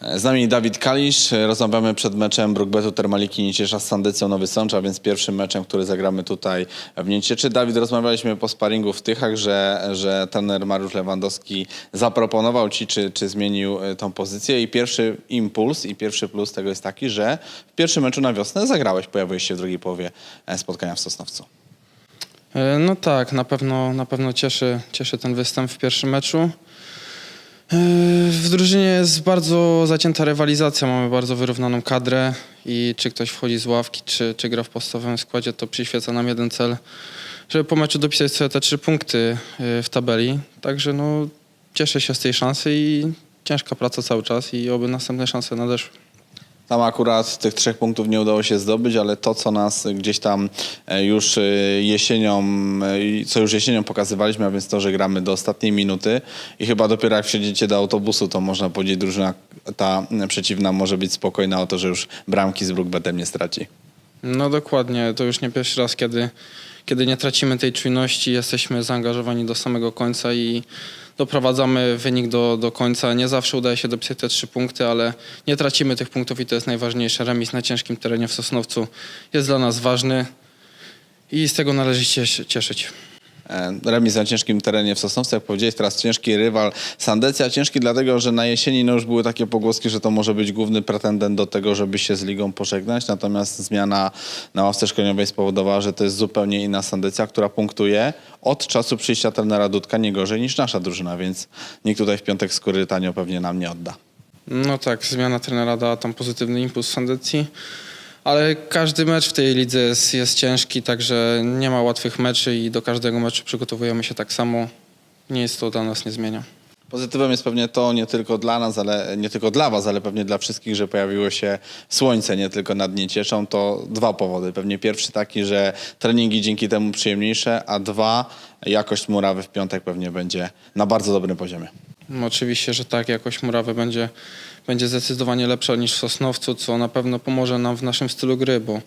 Z nami Dawid Kalisz. Rozmawiamy przed meczem Brookbetu Termaliki Nieciesza z Sandycją Nowy Sącz, a więc pierwszym meczem, który zagramy tutaj w Niecieczy. Dawid, rozmawialiśmy po sparingu w Tychach, że, że trener Mariusz Lewandowski zaproponował ci, czy, czy zmienił e, tą pozycję i pierwszy impuls i pierwszy plus tego jest taki, że w pierwszym meczu na wiosnę zagrałeś, pojawiłeś się w drugiej połowie e, spotkania w Sosnowcu. E, No tak, na pewno, na pewno cieszy, cieszy ten występ w pierwszym meczu. W drużynie jest bardzo zacięta rywalizacja, mamy bardzo wyrównaną kadrę i czy ktoś wchodzi z ławki, czy, czy gra w podstawowym składzie, to przyświeca nam jeden cel, żeby po meczu dopisać sobie te trzy punkty e, w tabeli. Także no, cieszę się z tej szansy i ciężka praca cały czas i oby następne szanse nadeszły. Tam akurat tych trzech punktów nie udało się zdobyć, ale to, co nas gdzieś tam e, już e, jesienią, e, co już jesienią pokazywaliśmy, a więc to, że gramy do ostatniej minuty i chyba dopiero jak wsiądziecie do autobusu, to można powiedzieć, drużyna ta przeciwna może być spokojna o to, że już bramki z Brookbetem nie straci. No dokładnie, to już nie pierwszy raz, kiedy, kiedy nie tracimy tej czujności, jesteśmy zaangażowani do samego końca i doprowadzamy wynik do, do końca. Nie zawsze udaje się dopisać te trzy punkty, ale nie tracimy tych punktów i to jest najważniejsze. Remis na ciężkim terenie w Sosnowcu jest dla nas ważny i z tego należy się cieszyć. E, Remis na ciężkim terenie w Sosnowcu, jak powiedziałeś, teraz ciężki rywal Sandecja. Ciężki dlatego, że na jesieni no już były takie pogłoski, że to może być główny pretendent do tego, żeby się z ligą pożegnać. Natomiast zmiana na ławce szkoleniowej spowodowała, że to jest zupełnie inna Sandecja, która punktuje od czasu przyjścia trenera Dudka nie gorzej niż nasza drużyna, więc nikt tutaj w piątek skóry tanio pewnie nam nie odda. No tak, zmiana trenera dała tam pozytywny impuls Sandecji, ale każdy mecz w tej lidze jest, jest ciężki, także nie ma łatwych meczy i do każdego meczu przygotowujemy się tak samo. Jest to dla nas nie zmienia. Pozytywem jest pewnie to nie tylko dla nas, ale nie tylko dla was, ale pewnie dla wszystkich, że pojawiło się słońce nie tylko nad Niecieszą. To dwa powody. Pewnie pierwszy taki, że treningi dzięki temu przyjemniejsze, a dwa, jakość murawy w piątek pewnie będzie na bardzo dobrym poziomie. No, Oczywiście, że tak, jakość murawy będzie, będzie zdecydowanie lepsza niż w Sosnowcu, co na pewno pomoże nam w naszym stylu gry, bo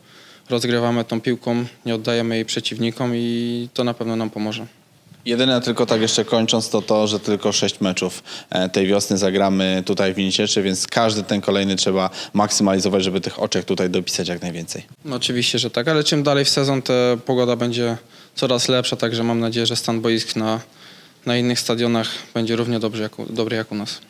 rozgrywamy tą piłką, nie oddajemy jej przeciwnikom i to na pewno nam pomoże. Jedyne tylko tak jeszcze kończąc to to, że tylko sześć meczów e, tej wiosny zagramy tutaj w Niecieczy, więc każdy ten kolejny trzeba maksymalizować, żeby tych oczek tutaj dopisać jak najwięcej. No, oczywiście, że tak, ale czym dalej w sezon, ta pogoda będzie coraz lepsza, także mam nadzieję, że stan boisk na, na innych stadionach będzie równie dobrze jak, dobry jak u nas.